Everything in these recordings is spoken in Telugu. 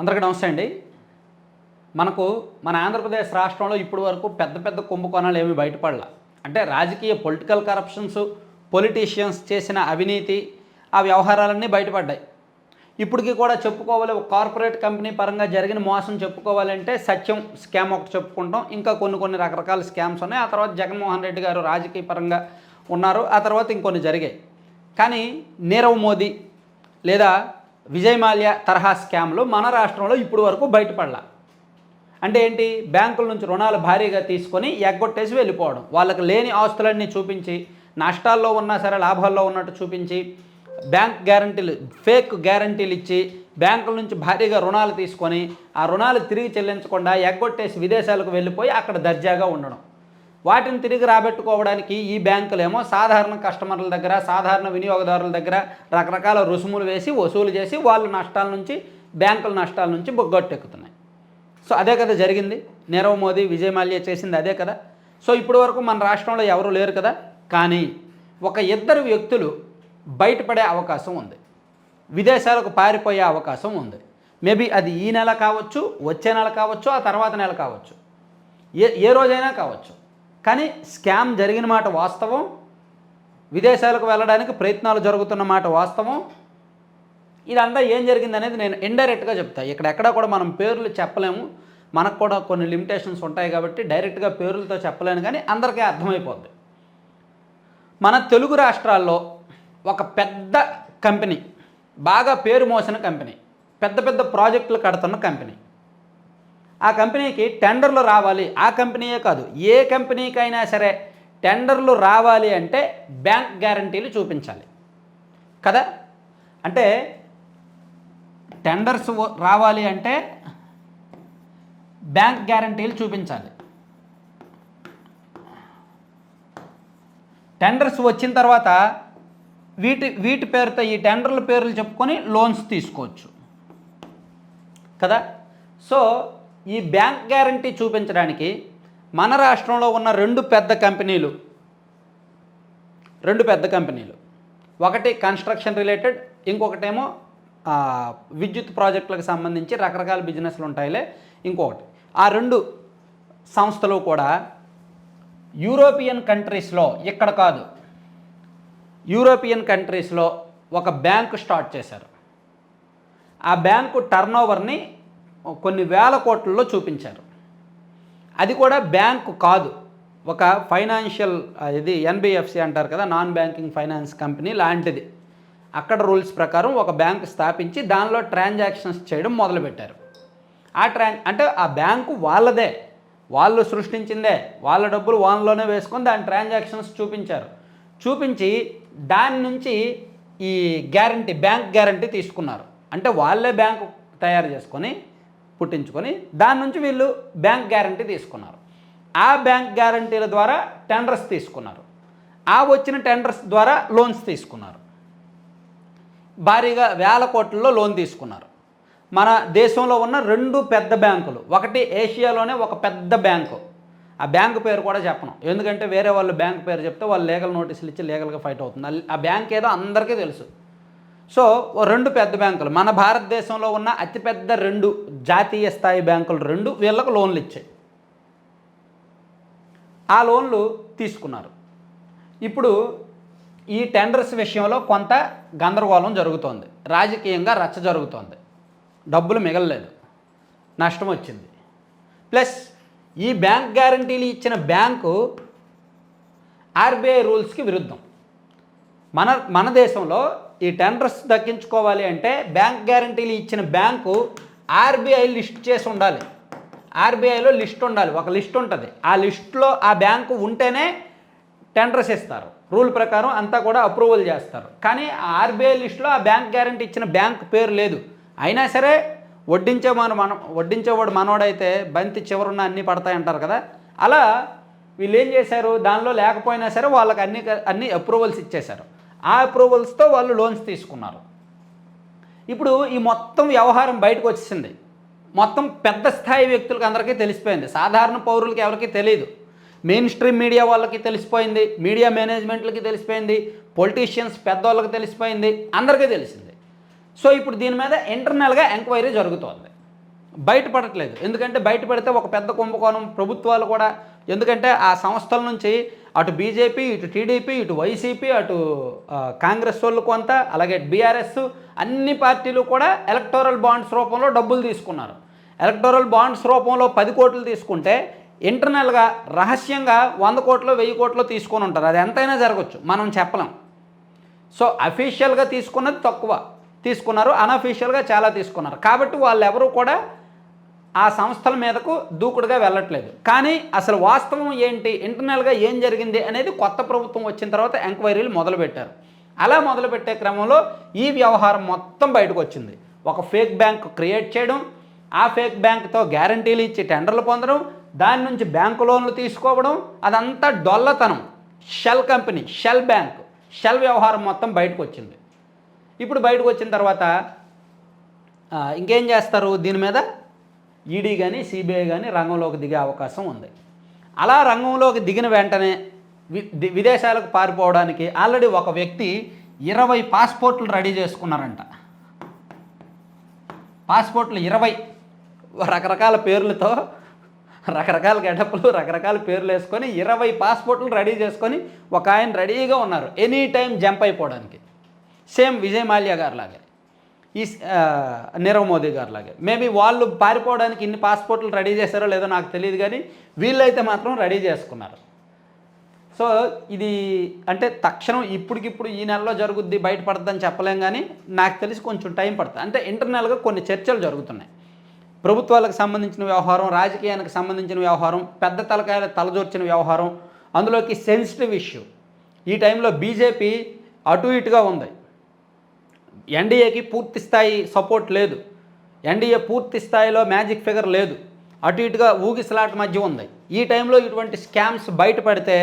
అందరికీ నమస్తే అండి. మనకు మన ఆంధ్రప్రదేశ్ రాష్ట్రంలో ఇప్పటి వరకు పెద్ద పెద్ద కుంభకోణాలు ఏమీ బయటపడలా. అంటే రాజకీయ పొలిటికల్ కరప్షన్స్ పొలిటీషియన్స్ చేసిన అవినీతి ఆ వ్యవహారాలన్నీ బయటపడ్డాయి. ఇప్పటికీ కూడా చెప్పుకోవాలి ఒక కార్పొరేట్ కంపెనీ పరంగా జరిగిన మోసం చెప్పుకోవాలంటే సత్యం స్కామ్ ఒకటి చెప్పుకుంటాం. ఇంకా కొన్ని కొన్ని రకరకాల స్కామ్స్ ఉన్నాయి. ఆ తర్వాత జగన్మోహన్ రెడ్డి గారు రాజకీయ పరంగా ఉన్నారు. ఆ తర్వాత ఇంకొన్ని జరిగాయి. కానీ నీరవ్ మోదీ లేదా విజయ్ మాల్యా తరహా స్కామ్లు మన రాష్ట్రంలో ఇప్పుడు వరకు బయటపడలా. అంటే ఏంటి? బ్యాంకుల నుంచి రుణాలు భారీగా తీసుకొని ఎగ్గొట్టేసి వెళ్ళిపోవడం. వాళ్ళకి లేని ఆస్తులన్నీ చూపించి నష్టాల్లో ఉన్నా సరే లాభాల్లో ఉన్నట్టు చూపించి బ్యాంక్ గ్యారంటీలు ఫేక్ గ్యారంటీలు ఇచ్చి బ్యాంకుల నుంచి భారీగా రుణాలు తీసుకొని ఆ రుణాలు తిరిగి చెల్లించకుండా ఎగ్గొట్టేసి విదేశాలకు వెళ్ళిపోయి అక్కడ దర్జాగా ఉండడం. వాటిని తిరిగి రాబెట్టుకోవడానికి ఈ బ్యాంకులేమో సాధారణ కస్టమర్ల దగ్గర సాధారణ వినియోగదారుల దగ్గర రకరకాల రుసుములు వేసి వసూలు చేసి వాళ్ళ నష్టాల నుంచి బ్యాంకుల నష్టాల నుంచి బొగ్గొట్టెక్కుతున్నాయి సో అదే కదా జరిగింది. నీరవ్ మోదీ విజయ్ మాల్యా చేసింది అదే కదా. సో ఇప్పటి వరకు మన రాష్ట్రంలో ఎవరు లేరు కదా. కానీ ఒక ఇద్దరు వ్యక్తులు బయటపడే అవకాశం ఉంది. విదేశాలకు పారిపోయే అవకాశం ఉంది. మేబీ అది ఈ నెల కావచ్చు వచ్చే నెల కావచ్చు ఆ తర్వాత నెల కావచ్చు. ఏ ఏ రోజైనా కావచ్చు. కానీ స్కామ్ జరిగిన మాట వాస్తవం. విదేశాలకు వెళ్ళడానికి ప్రయత్నాలు జరుగుతున్న మాట వాస్తవం. ఇదంతా ఏం జరిగింది అనేది నేను ఇండైరెక్ట్గా చెప్తా. ఇక్కడ ఎక్కడ కూడా మనం పేర్లు చెప్పలేము. మనకు కూడా కొన్ని లిమిటేషన్స్ ఉంటాయి కాబట్టి డైరెక్ట్గా పేర్లతో చెప్పలేను కానీ అందరికీ అర్థమైపోద్ది. మన తెలుగు రాష్ట్రాల్లో ఒక పెద్ద కంపెనీ బాగా పేరు మోసిన కంపెనీ పెద్ద పెద్ద ప్రాజెక్టులు కడుతున్న కంపెనీ. ఆ కంపెనీకి టెండర్లు రావాలి. ఆ కంపెనీయే కాదు ఏ కంపెనీకైనా సరే టెండర్లు రావాలి అంటే బ్యాంక్ గ్యారంటీలు చూపించాలి. కదా? అంటే టెండర్స్ రావాలి అంటే బ్యాంక్ గ్యారంటీలు చూపించాలి. టెండర్స్ వచ్చిన తర్వాత వీటి వీటి పేరుతో ఈ టెండర్ల పేర్లు చెప్పుకొని లోన్స్ తీసుకోవచ్చు. కదా? సో ఈ బ్యాంక్ గ్యారంటీ చూపించడానికి మన రాష్ట్రంలో ఉన్న రెండు పెద్ద కంపెనీలు రెండు పెద్ద కంపెనీలు. ఒకటి కన్స్ట్రక్షన్ రిలేటెడ్ ఇంకొకటేమో విద్యుత్ ప్రాజెక్టులకు సంబంధించి రకరకాల బిజినెస్లు ఉంటాయిలే ఇంకొకటి. ఆ రెండు సంస్థలు కూడా యూరోపియన్ కంట్రీస్లో ఇక్కడ కాదు యూరోపియన్ కంట్రీస్లో ఒక బ్యాంకు స్టార్ట్ చేశారు. ఆ బ్యాంకు టర్నోవర్ని కొన్ని వేల కోట్లలో చూపించారు. అది కూడా బ్యాంకు కాదు. ఒక ఫైనాన్షియల్ ఇది ఎన్బిఎఫ్సి అంటారు కదా నాన్ బ్యాంకింగ్ ఫైనాన్స్ కంపెనీ లాంటిది. అక్కడ రూల్స్ ప్రకారం ఒక బ్యాంక్ స్థాపించి దానిలో ట్రాన్సాక్షన్స్ చేయడం మొదలుపెట్టారు. ఆ ట్రాన్ అంటే ఆ బ్యాంకు వాళ్ళదే. వాళ్ళు సృష్టించిందే. వాళ్ళ డబ్బులు వాళ్ళలోనే వేసుకొని దాని ట్రాన్సాక్షన్స్ చూపించారు. చూపించి దాని నుంచి ఈ గ్యారంటీ బ్యాంక్ గ్యారంటీ తీసుకున్నారు. అంటే వాళ్ళే బ్యాంకు తయారు చేసుకొని పుట్టించుకొని దాని నుంచి వీళ్ళు బ్యాంక్ గ్యారంటీ తీసుకున్నారు. ఆ బ్యాంక్ గ్యారంటీల ద్వారా టెండర్స్ తీసుకున్నారు. ఆ వచ్చిన టెండర్స్ ద్వారా లోన్స్ తీసుకున్నారు. భారీగా వేల కోట్లలో లోన్ తీసుకున్నారు. మన దేశంలో ఉన్న రెండు పెద్ద బ్యాంకులు ఒకటి ఏషియాలోనే ఒక పెద్ద బ్యాంకు. ఆ బ్యాంకు పేరు కూడా చెప్పను. ఎందుకంటే వేరే వాళ్ళు బ్యాంక్ పేరు చెప్తే వాళ్ళు లీగల్ నోటీసులు ఇచ్చి లీగల్గా ఫైట్ అవుతుంది. ఆ బ్యాంక్ ఏదో అందరికీ తెలుసు. సో రెండు పెద్ద బ్యాంకులు. మన భారతదేశంలో ఉన్న అతిపెద్ద రెండు జాతీయ స్థాయి బ్యాంకులు రెండు వీళ్ళకు లోన్లు ఇచ్చాయి. ఆ లోన్లు తీసుకున్నారు. ఇప్పుడు ఈ టెండర్స్ విషయంలో కొంత గందరగోళం జరుగుతోంది. రాజకీయంగా రచ్చ జరుగుతోంది. డబ్బులు మిగలలేదు. నష్టం వచ్చింది. ప్లస్ ఈ బ్యాంక్ గ్యారంటీలు ఇచ్చిన బ్యాంకు ఆర్బీఐ రూల్స్కి విరుద్ధం. మన మన దేశంలో ఈ టెండర్స్ దక్కించుకోవాలి అంటే బ్యాంక్ గ్యారంటీలు ఇచ్చిన బ్యాంకు ఆర్బీఐ లిస్ట్ చేసి ఉండాలి. ఆర్బీఐలో లిస్ట్ ఉండాలి. ఒక లిస్ట్ ఉంటుంది. ఆ లిస్ట్లో ఆ బ్యాంకు ఉంటేనే టెండర్స్ ఇస్తారు. రూల్ ప్రకారం అంతా కూడా అప్రూవల్ చేస్తారు. కానీ ఆ ఆర్బీఐ లిస్టులో ఆ బ్యాంక్ గ్యారంటీ ఇచ్చిన బ్యాంక్ పేరు లేదు. అయినా సరే వడ్డించే మన మన వడ్డించేవాడు మనోడైతే బంతి చివరున్న అన్నీ పడతాయంటారు కదా. అలా వీళ్ళు ఏం చేశారు? దానిలో లేకపోయినా సరే వాళ్ళకి అన్ని అన్ని అప్రూవల్స్ ఇచ్చేశారు. ఆ అప్రూవల్స్తో వాళ్ళు లోన్స్ తీసుకున్నారు. ఇప్పుడు ఈ మొత్తం వ్యవహారం బయటకు వచ్చేసింది. మొత్తం పెద్ద స్థాయి వ్యక్తులకు అందరికీ తెలిసిపోయింది. సాధారణ పౌరులకి ఎవరికీ తెలియదు మెయిన్ స్ట్రీమ్ మీడియా వాళ్ళకి తెలిసిపోయింది. మీడియా మేనేజ్మెంట్లకి తెలిసిపోయింది. పొలిటీషియన్స్ పెద్దవాళ్ళకి తెలిసిపోయింది. అందరికీ తెలిసింది. సో ఇప్పుడు దీని మీద ఇంటర్నల్గా ఎంక్వైరీ జరుగుతోంది. బయటపడట్లేదు. ఎందుకంటే బయటపడితే ఒక పెద్ద కుంభకోణం ప్రభుత్వాలు కూడా ఎందుకంటే ఆ సంస్థల నుంచి అటు బీజేపీ ఇటు టీడీపీ ఇటు వైసీపీ అటు కాంగ్రెస్ వాళ్ళు కొంత అలాగే బీఆర్ఎస్ అన్ని పార్టీలు కూడా ఎలక్టోరల్ బాండ్స్ రూపంలో డబ్బులు తీసుకున్నారు. ఎలక్టోరల్ బాండ్స్ రూపంలో పది కోట్లు తీసుకుంటే ఇంటర్నల్గా రహస్యంగా వంద కోట్లు వెయ్యి కోట్లు తీసుకొని ఉంటారు. అది ఎంతైనా జరగచ్చు. మనం చెప్పలేం. సో అఫీషియల్గా తీసుకున్నది తక్కువ. తీసుకున్నారు అన్అఫీషియల్గా చాలా తీసుకున్నారు. కాబట్టి వాళ్ళు ఎవరు కూడా ఆ సంస్థల మీదకు దూకుడుగా వెళ్ళట్లేదు. కానీ అసలు వాస్తవం ఏంటి? ఇంటర్నల్గా ఏం జరిగింది అనేది కొత్త ప్రభుత్వం వచ్చిన తర్వాత ఎంక్వైరీలు మొదలుపెట్టారు. అలా మొదలుపెట్టే క్రమంలో ఈ వ్యవహారం మొత్తం బయటకు వచ్చింది. ఒక ఫేక్ బ్యాంక్ క్రియేట్ చేయడం ఆ ఫేక్ బ్యాంక్తో గ్యారంటీలు ఇచ్చి టెండర్లు పొందడం దాని నుంచి బ్యాంకు లోన్లు తీసుకోవడం అదంతా డొల్లతనం. Shell company shell bank shell వ్యవహారం మొత్తం బయటకు వచ్చింది. ఇప్పుడు బయటకు వచ్చిన తర్వాత ఇంకేం చేస్తారు దీని మీద? ఈడీ కానీ సిబిఐ కానీ రంగంలోకి దిగే అవకాశం ఉంది. అలా రంగంలోకి దిగిన వెంటనే వి విదేశాలకు పారిపోవడానికి ఆల్రెడీ ఒక వ్యక్తి ఇరవై పాస్పోర్ట్లు రెడీ చేసుకున్నారంట. పాస్పోర్ట్లు ఇరవై రకరకాల పేర్లతో రకరకాల గెటప్లు రకరకాల పేర్లు వేసుకొని ఇరవై పాస్పోర్ట్లు రెడీ చేసుకొని ఒక ఆయన రెడీగా ఉన్నారు. ఎనీ టైం జంప్ అయిపోవడానికి. సేమ్ విజయ్ మాల్యా గారు లాగే ఈ నీరవ్ మోదీ గారు లాగే మేబీ వాళ్ళు పారిపోవడానికి ఇన్ని పాస్పోర్ట్లు రెడీ చేశారో లేదో నాకు తెలియదు కానీ వీళ్ళైతే మాత్రం రెడీ చేసుకున్నారు. సో ఇది అంటే తక్షణం ఇప్పటికిప్పుడు ఈ నెలలో జరుగుద్ది బయటపడద్దని చెప్పలేం కానీ నాకు తెలిసి కొంచెం టైం పడుతుంది. అంటే ఇంటర్నల్గా కొన్ని చర్చలు జరుగుతున్నాయి. ప్రభుత్వాలకు సంబంధించిన వ్యవహారం రాజకీయానికి సంబంధించిన వ్యవహారం పెద్ద తలకాయల తలజోర్చిన వ్యవహారం అందులోకి సెన్సిటివ్ ఇష్యూ. ఈ టైంలో బీజేపీ అటు ఇటుగా ఉంది. ఎన్డీఏకి పూర్తి స్థాయి సపోర్ట్ లేదు. ఎన్డీఏ పూర్తి స్థాయిలో మ్యాజిక్ ఫిగర్ లేదు. అటు ఇటుగా ఊగిసలాట మధ్య ఉంది. ఈ టైంలో ఇటువంటి స్కామ్స్ బయటపడితే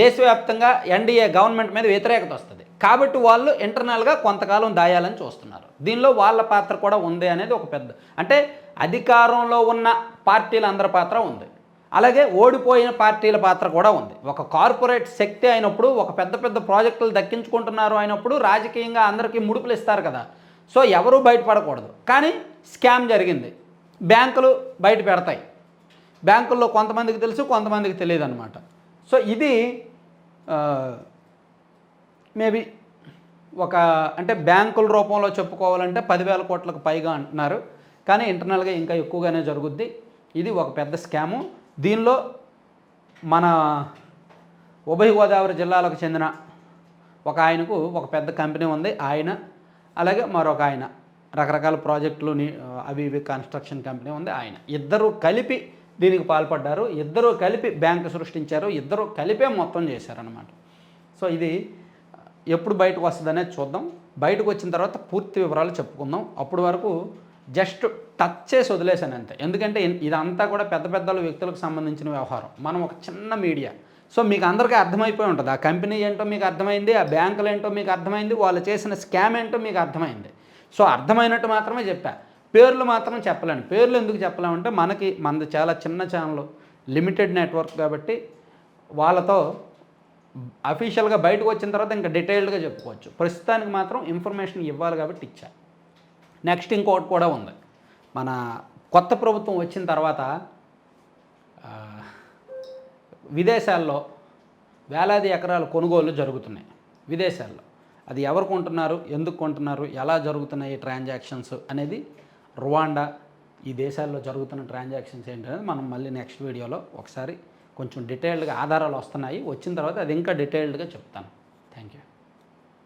దేశవ్యాప్తంగా ఎన్డీఏ గవర్నమెంట్ మీద వ్యతిరేకత వస్తుంది. కాబట్టి వాళ్ళు ఇంటర్నల్గా కొంతకాలం దాయాలని చూస్తున్నారు. దీనిలో వాళ్ళ పాత్ర కూడా ఉంది అనేది ఒక పెద్ద అంటే అధికారంలో ఉన్న పార్టీల అందరి పాత్ర ఉంది. అలాగే ఓడిపోయిన పార్టీల పాత్ర కూడా ఉంది. ఒక కార్పొరేట్ శక్తి అయినప్పుడు ఒక పెద్ద పెద్ద ప్రాజెక్టులు దక్కించుకుంటున్నారు అయినప్పుడు రాజకీయంగా అందరికీ ముడుపులు ఇస్తారు కదా. సో ఎవరూ బయటపడకూడదు. కానీ స్కామ్ జరిగింది. బ్యాంకులు బయట పెడతాయి. బ్యాంకుల్లో కొంతమందికి తెలుసు కొంతమందికి తెలియదు అనమాట సో ఇది మేబీ ఒక అంటే బ్యాంకుల రూపంలో చెప్పుకోవాలంటే పదివేల కోట్లకు పైగా అంటున్నారు. కానీ ఇంటర్నల్గా ఇంకా ఎక్కువగానే జరుగుద్ది. ఇది ఒక పెద్ద స్కాము. దీనిలో మన ఉభయ గోదావరి జిల్లాలకు చెందిన ఒక ఆయనకు ఒక పెద్ద కంపెనీ ఉంది ఆయన. అలాగే మరొక ఆయన. రకరకాల ప్రాజెక్టులు అవి ఇవి కన్స్ట్రక్షన్ కంపెనీ ఉంది ఆయన. ఇద్దరు కలిపి దీనికి పాల్పడ్డారు ఇద్దరు కలిపి బ్యాంకు సృష్టించారు ఇద్దరు కలిపే మొత్తం చేశారనమాట సో ఇది ఎప్పుడు బయటకు వస్తుందనేది చూద్దాం. బయటకు వచ్చిన తర్వాత పూర్తి వివరాలు చెప్పుకుందాం. అప్పటి వరకు జస్ట్ టచ్ చేసి వదిలేశాను అంతే ఎందుకంటే ఇదంతా కూడా పెద్ద పెద్ద వ్యక్తులకు సంబంధించిన వ్యవహారం. మనం ఒక చిన్న మీడియా. సో మీకు అందరికీ అర్థమైపోయి ఉంటుంది. ఆ కంపెనీ ఏంటో మీకు అర్థమైంది ఆ బ్యాంకులు ఏంటో మీకు అర్థమైంది వాళ్ళు చేసిన స్కామ్ ఏంటో మీకు అర్థమైంది. సో అర్థమైనట్టు మాత్రమే చెప్పా. పేర్లు మాత్రం చెప్పలేను. పేర్లు ఎందుకు చెప్పలేమంటే మనకి మనది చాలా చిన్న ఛానల్ లిమిటెడ్ నెట్వర్క్ కాబట్టి వాళ్ళతో అఫీషియల్గా బయటకు వచ్చిన తర్వాత ఇంకా డీటెయిల్డ్గా చెప్పుకోవచ్చు. ప్రస్తుతానికి మాత్రం ఇన్ఫర్మేషన్ ఇవ్వాలి కాబట్టి ఇచ్చా. నెక్స్ట్ ఇంకోటి కూడా ఉంది. మన కొత్త ప్రభుత్వం వచ్చిన తర్వాత విదేశాల్లో వేలాది ఎకరాల కొనుగోలు జరుగుతున్నాయి. విదేశాల్లో. అది ఎవరు కొంటున్నారు? ఎందుకు కొంటున్నారు? ఎలా జరుగుతున్నాయి ట్రాన్సాక్షన్స్ అనేది రువాండా ఈ దేశాల్లో జరుగుతున్న ట్రాన్సాక్షన్స్ ఏంటనేది మనం మళ్ళీ నెక్స్ట్ వీడియోలో ఒకసారి కొంచెం డీటెయిల్డ్గా ఆధారాలు వస్తున్నాయి. వచ్చిన తర్వాత అది ఇంకా డీటెయిల్డ్గా చెప్తాను.